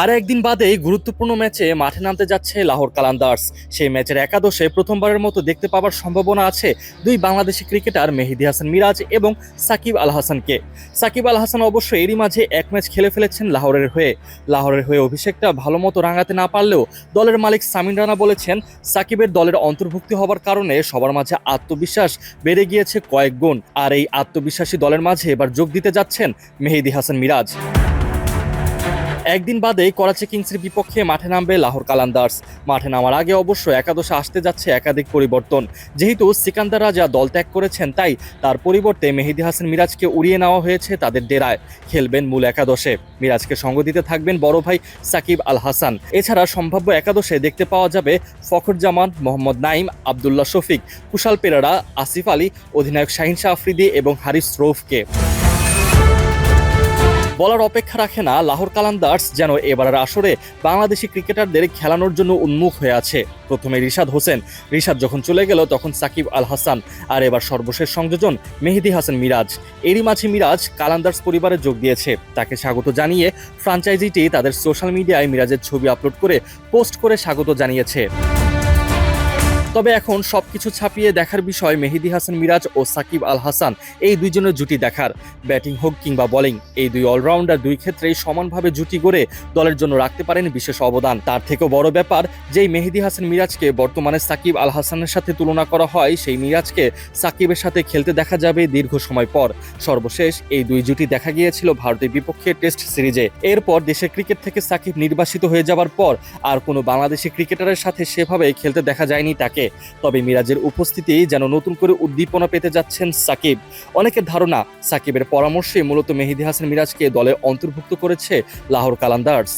আর একদিন বাদেই গুরুত্বপূর্ণ ম্যাচে মাঠে নামতে যাচ্ছে লাহোর কালান্দার্স। সেই ম্যাচের একাদশে প্রথমবারের মতো দেখতে পাওয়ার সম্ভাবনা আছে দুই বাংলাদেশি ক্রিকেটার মেহেদি হাসান মিরাজ এবং সাকিব আল হাসানকে। সাকিব আল হাসান অবশ্য এরই মাঝে এক ম্যাচ খেলে ফেলেছেন লাহোরের হয়ে। লাহোরের হয়ে অভিষেকটা ভালো মতো রাঙাতে না পারলেও দলের মালিক সামিন রানা বলেছেন, সাকিবের দলের অন্তর্ভুক্তি হবার কারণে সবার মাঝে আত্মবিশ্বাস বেড়ে গিয়েছে কয়েক গুণ। আর এই আত্মবিশ্বাসী দলের মাঝে এবার যোগ দিতে যাচ্ছেন মেহেদি হাসান মিরাজ। একদিন বাদে করাচি কিংসের বিপক্ষে মাঠে নামবে লাহোর কালান্দার্স। মাঠে নামার আগে অবশ্য একাদশে আসতে যাচ্ছে একাধিক পরিবর্তন। যেহেতু সিকান্দার রাজা দল ত্যাগ করেছেন, তাই তার পরিবর্তে মেহেদি হাসান মিরাজকে উড়িয়ে নেওয়া হয়েছে তাদের ডেরায়। খেলবেন মূল একাদশে। মিরাজকে সঙ্গ দিতে থাকবেন বড় ভাই সাকিব আল হাসান। এছাড়া সম্ভাব্য একাদশে দেখতে পাওয়া যাবে ফখরুজ্জামান, মোহাম্মদ নাইম আবদুল্লাহ শফিক, কুশাল পেরারা, আসিফ আলী, অধিনায়ক শাহিন শাহ আফ্রিদি এবং হারিস রৌফকে। বলার অপেক্ষা রাখে না লাহোর কালান্দার্স, যেন এবারের আসরে বাংলাদেশি ক্রিকেটারদের খেলানোর জন্য উন্মুখ হয়ে আছে। প্রথমে রিশাদ হোসেন। রিশাদ যখন চলে গেল, তখন সাকিব আল হাসান। আর এবার সর্বশেষ সংযোজন মেহেদি হাসান মিরাজ। এরই মাঝে মিরাজ কালান্দার্স পরিবারে যোগ দিয়েছে। তাকে স্বাগত জানিয়ে ফ্রাঞ্চাইজিটি তাদের সোশ্যাল মিডিয়ায় মিরাজের ছবি আপলোড করে পোস্ট করে স্বাগত জানিয়েছে। তবে এখন সবকিছু ছাপিয়ে দেখার বিষয় মেহেদি হাসান মিরাজ ও সাকিব আল হাসান, এই দুইজনের জুটি দেখার। ব্যাটিং হোক কিংবা বোলিং এই দুই অলরাউন্ডার দুই ক্ষেত্রেই সমানভাবে জুটি গড়ে দলের জন্য রাখতে পারেন বিশেষ অবদান। তার থেকেও বড় ব্যাপার, যেই মেহেদি হাসান মিরাজকে বর্তমানে সাকিব আল হাসানের সাথে তুলনা করা হয়, সেই মিরাজকে সাকিবের সাথে খেলতে দেখা যাবে দীর্ঘ সময় পর। সর্বশেষ এই দুই জুটি দেখা গিয়েছিল ভারতের বিপক্ষে টেস্ট সিরিজে। এরপর দেশের ক্রিকেট থেকে সাকিব নির্বাসিত হয়ে যাবার পর আর কোনো বাংলাদেশি ক্রিকেটারের সাথে সেভাবে খেলতে দেখা যায়নি তাকে। তবে মিরাজের উপস্থিতি যেন নতুন করে উদ্দীপনা পেতে যাচ্ছেন সাকিব। অনেকের ধারণা, সাকিবের পরামর্শে মূলত মেহেদি হাসান মিরাজকে দলে অন্তর্ভুক্ত করেছে লাহোর কালান্দার্স।